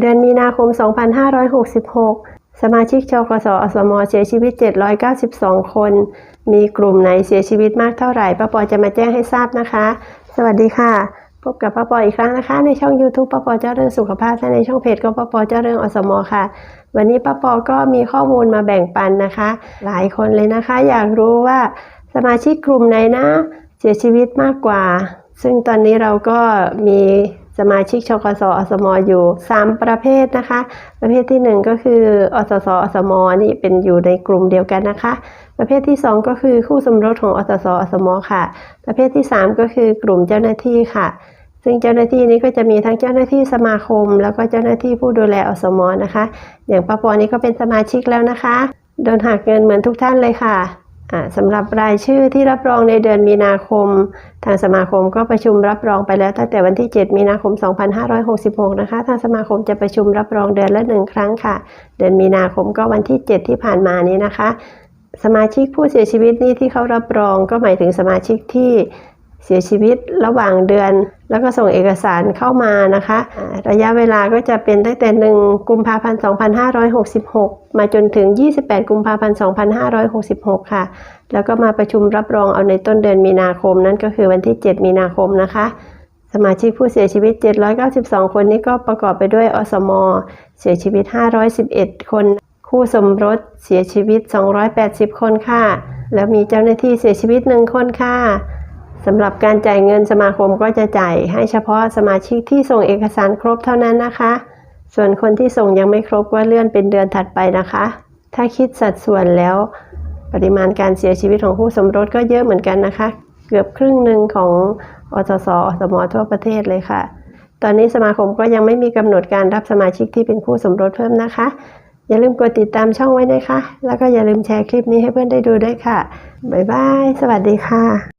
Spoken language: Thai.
เดือนมีนาคม 2566 สมาชิกชกสอสมเสียชีวิต 792 คน มีกลุ่มไหนเสียชีวิตมากเท่าไหร่ป้าปอจะมาแจ้งให้ทราบนะคะ สวัสดีค่ะ พบกับป้าปออีกครั้งนะคะ ในช่อง YouTube ป้าปอเจ้าเรื่องสุขภาพและในช่องเพจก็ป้าปอเจ้าเรื่องอสมค่ะ วันนี้ป้าปอก็มีข้อมูลมาแบ่งปันนะคะ หลายคนเลยนะคะ อยากรู้ว่าสมาชิกกลุ่มไหนนะ เสียชีวิตมากกว่า ซึ่งตอนนี้เราก็มี สมาชิกชกสอสมอยู่ 3 ประเภทนะคะ ประเภทที่ 1 ก็คืออสสอสมนี่เป็นอยู่ในกลุ่มเดียวกันนะคะ ประเภทที่ 2 ก็คือคู่สมรสของอสสอสมค่ะ ประเภทที่ 3 ก็คือกลุ่มเจ้าหน้าที่ค่ะ ซึ่งเจ้าหน้าที่นี้ก็จะมีทั้งเจ้าหน้าที่สมาคม แล้วก็เจ้าหน้าที่ผู้ดูแลอสมนะคะ อย่างป้าปอนี้ก็เป็นสมาชิกแล้วนะคะโดนหักเงินเหมือนทุกท่านเลยค่ะ สำหรับรายชื่อที่รับรองในเดือนมีนาคม ทางสมาคมก็ประชุมรับรองไปแล้วตั้งแต่วันที่ 7 มีนาคม 2566 นะคะ ทางสมาคมจะประชุมรับรองเดือนละหนึ่งครั้งค่ะ เดือนมีนาคมก็วันที่ 7 ที่ผ่านมานี้นะคะ สมาชิกผู้เสียชีวิตนี่ที่เขารับรองก็หมายถึงสมาชิกที่ เสียชีวิตระหว่างเดือน แล้วก็ส่งเอกสารเข้ามานะคะ ระยะเวลาก็จะเป็นตั้งแต่ 1 กุมภาพันธ์ 2566 มาจนถึง 28 กุมภาพันธ์ 2566 ค่ะ แล้วก็มาประชุมรับรองเอาในต้นเดือนมีนาคม นั่นก็คือวันที่ 7 มีนาคมนะคะ สมาชิกผู้เสียชีวิต 792 คนนี้ก็ประกอบไปด้วยอสม เสียชีวิต 511 คน คู่สมรสเสียชีวิต 280 คนค่ะ แล้วมีเจ้าหน้าที่เสียชีวิต 1 คนค่ะ สำหรับการจ่ายเงินสมาคมก็จะจ่ายให้เฉพาะสมาชิกที่ส่งเอกสารครบเท่านั้นนะคะ ส่วนคนที่ส่งยังไม่ครบก็เลื่อนเป็นเดือนถัดไปนะคะ ถ้าคิดสัดส่วนแล้ว ปริมาณการเสียชีวิตของคู่สมรสก็เยอะเหมือนกันนะคะ เกือบครึ่งหนึ่งของอสสอสมทั่วประเทศเลยค่ะ ตอนนี้สมาคมก็ยังไม่มีกำหนดการรับสมาชิกที่เป็นคู่สมรสเพิ่มนะคะ อย่าลืมกดติดตามช่องไว้นะคะ แล้วก็อย่าลืมแชร์คลิปนี้ให้เพื่อนได้ดูด้วยค่ะบ๊ายบายสวัสดีค่ะ